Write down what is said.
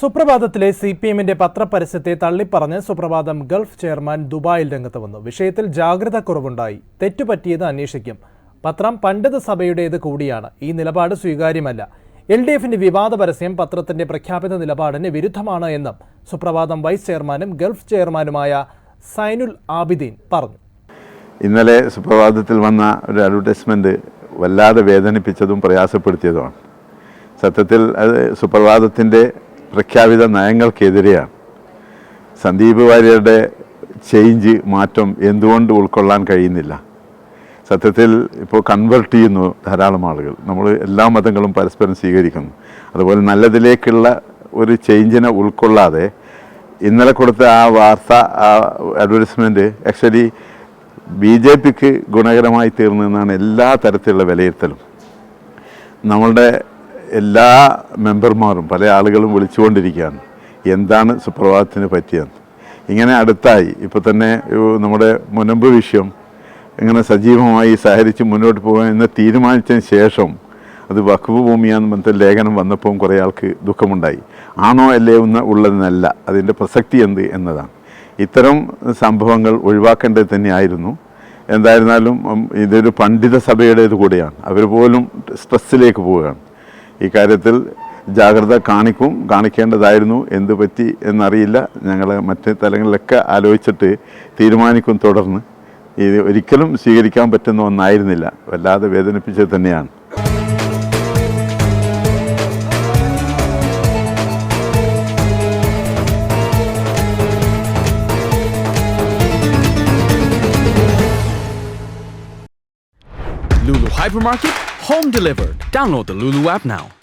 സുപ്രഭാതത്തിലെ C P എമ്മിന്റെ പത്രപരസ്യത്തെ തള്ളിപ്പറഞ്ഞ് സുപ്രഭാതം Gulf chairman ദുബായിൽ രംഗത്ത് വന്നു. വിഷയത്തിൽ ജാഗ്രത കുറവുണ്ടായി. തെറ്റുപറ്റിയത് അന്വേഷിക്കും. പത്രം പണ്ഡിത സഭയുടേത് കൂടിയാണ്. ഈ നിലപാട് സ്വീകാര്യമല്ല. എൽ ഡി എഫിന്റെ വിവാദ പരസ്യം പത്രത്തിന്റെ പ്രഖ്യാപിത നിലപാടിന് വിരുദ്ധമാണ് എന്നും സുപ്രഭാതം വൈസ് ചെയർമാനും ഗൾഫ് ചെയർമാനുമായ സൈനുൽ ആബിദീൻ പറഞ്ഞു. ഇന്നലെ സുപ്രഭാതത്തിൽ വന്ന ഒരു അഡ്വർടൈസ്മെന്റ് വല്ലാതെ വേദനിപ്പിച്ചതും പ്രയാസപ്പെടുത്തിയതുമാണ്. സത്യത്തിൽ അത് സുപ്രഭാതത്തിന്റെ പ്രഖ്യാപിത നയങ്ങൾക്കെതിരെയാണ്. സന്ദീപ് വാര്യരുടെ ചേഞ്ച് മാറ്റം എന്തുകൊണ്ട് ഉൾക്കൊള്ളാൻ കഴിയുന്നില്ല? സത്യത്തിൽ ഇപ്പോൾ കൺവെർട്ട് ചെയ്യുന്നു ധാരാളം ആളുകൾ. നമ്മൾ എല്ലാ മതങ്ങളും പരസ്പരം സ്വീകരിക്കുന്നു. അതുപോലെ നല്ലതിലേക്കുള്ള ഒരു ചേഞ്ചിനെ ഉൾക്കൊള്ളാതെ ഇന്നലെ കൊടുത്ത ആ വാർത്ത ആ അഡ്വർടൈസ്മെന്റ് ആക്ച്വലി ബി ജെ പിക്ക് ഗുണകരമായി തീർന്നു എന്നാണ് എല്ലാ തരത്തിലുള്ള വിലയിരുത്തലും. നമ്മളുടെ എല്ലാ മെമ്പർമാരും പല ആളുകളും വിളിച്ചുകൊണ്ടിരിക്കുകയാണ്. എന്താണ് സുപ്രഭാതത്തിന് പറ്റിയത്? ഇങ്ങനെ അടുത്തായി ഇപ്പോൾ തന്നെ നമ്മുടെ മുനമ്പ് വിഷയം ഇങ്ങനെ സജീവമായി സഹകരിച്ച് മുന്നോട്ട് പോകാൻ എന്ന് തീരുമാനിച്ചതിന് ശേഷം അത് വഖഫ് ഭൂമിയാന്ന് പറഞ്ഞ ലേഖനം വന്നപ്പോൾ കുറേ ആൾക്ക് ദുഃഖമുണ്ടായി. ആണോ അല്ലേ എന്ന് ഉള്ളതെന്നല്ല അതിന്റെ പ്രസക്തി എന്ത് എന്നതാണ്. ഇത്തരം സംഭവങ്ങൾ ഒഴിവാക്കേണ്ടത് തന്നെയായിരുന്നു. എന്തായിരുന്നാലും ഇതൊരു പണ്ഡിത സഭയുടേത് കൂടിയാണ്. അവർ പോലും സ്ട്രെസ്സിലേക്ക് പോവുകയാണ്. ഈ കാര്യത്തിൽ ജാഗ്രത കാണിക്കും കാണിക്കേണ്ടതായിരുന്നു. എന്ത് പറ്റി എന്നറിയില്ല. ഞങ്ങൾ മറ്റ് തലങ്ങളിലൊക്കെ ആലോചിച്ചിട്ട് തീരുമാനിക്കും തുടർന്ന്. ഇത് ഒരിക്കലും സ്വീകരിക്കാൻ പറ്റുന്ന ഒന്നായിരുന്നില്ല. വല്ലാതെ വേദനിപ്പിച്ചത് തന്നെയാണ്. Hypermarket, home delivered. Download the Lulu app now.